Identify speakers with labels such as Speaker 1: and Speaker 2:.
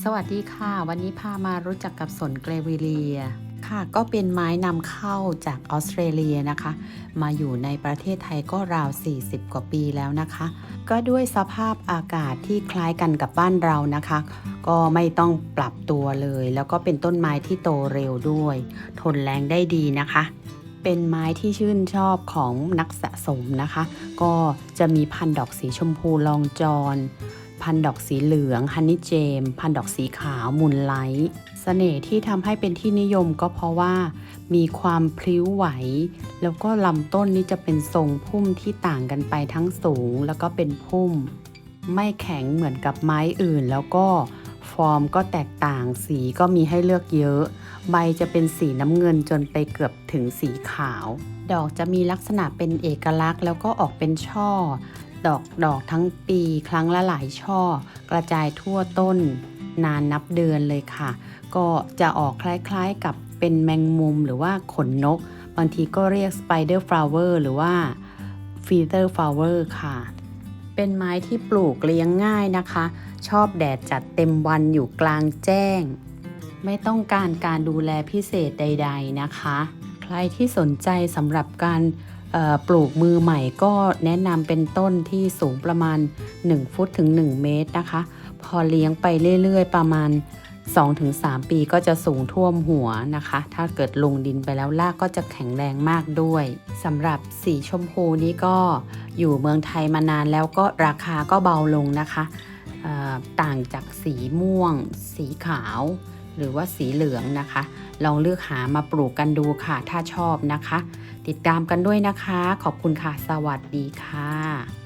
Speaker 1: สวัสดีค่ะ วันนี้พามารู้จักกับสนเกรวิเลียค่ะ ก็เป็นไม้นำเข้าจากออสเตรเลียนะคะ มาอยู่ในประเทศไทยก็ราว 40 กว่าปีแล้วนะคะ ก็ด้วยสภาพอากาศที่คล้ายกันกับบ้านเรานะคะ ก็ไม่ต้องปรับตัวเลย แล้วก็เป็นต้นไม้ที่โตเร็วด้วย ทนแรงได้ดีนะคะ เป็นไม้ที่ชื่นชอบของนักสะสมนะคะ ก็จะมีพันดอกสีชมพูลองจอน พันดอกสีเหลืองฮันนี่เจม พันดอกสีขาวมุนไลท์เสน่ห์ที่ทำให้เป็นที่นิยมก็เพราะว่า มีความพลิ้วไหว แล้วก็ลำต้นนี้จะเป็นทรงพุ่มที่ต่างกันไปทั้งสูงแล้วก็เป็นพุ่ม ไม่แข็งเหมือนกับไม้อื่นแล้วก็ฟอร์มก็แตกต่างสีก็มีให้เลือกเยอะ ใบจะเป็นสีน้ำเงินจนไปเกือบถึงสีขาว ดอกจะมีลักษณะเป็นเอกลักษณ์ แล้วก็ออกเป็นช่อ ดอกดอกทั้งปีครั้งละหลายช่อ กระจายทั่วต้น นานนับเดือนเลยค่ะ ก็จะออกคล้ายๆกับเป็นแมงมุมหรือว่าขนนก บางทีก็เรียก spider flower หรือว่า feather flower ค่ะ เป็นไม้ที่ปลูกเลี้ยงง่ายนะคะ ชอบแดดจัดเต็มวันอยู่กลางแจ้ง ไม่ต้องการการดูแลพิเศษใด ๆนะคะ ใครที่สนใจสำหรับการ ปลูกมือใหม่ก็แนะนำเป็นต้นที่สูงประมาณ 1 ฟุตถึง 1 เมตรนะคะ พอเลี้ยงไปเรื่อยๆ ประมาณ 2-3 ปีก็จะสูงท่วมหัวนะคะ ถ้าเกิดลงดินไปแล้วรากก็จะแข็งแรงมากด้วยสำหรับสีชมพูนี้ก็อยู่เมืองไทยมานานแล้วก็ราคาก็เบาลงนะคะ ต่างจากสีม่วง สีขาว หรือว่าสีเหลืองนะคะ ลองเลือกหามาปลูกกันดูค่ะ ถ้าชอบนะคะ ติดตามกันด้วยนะคะ ขอบคุณค่ะ สวัสดีค่ะ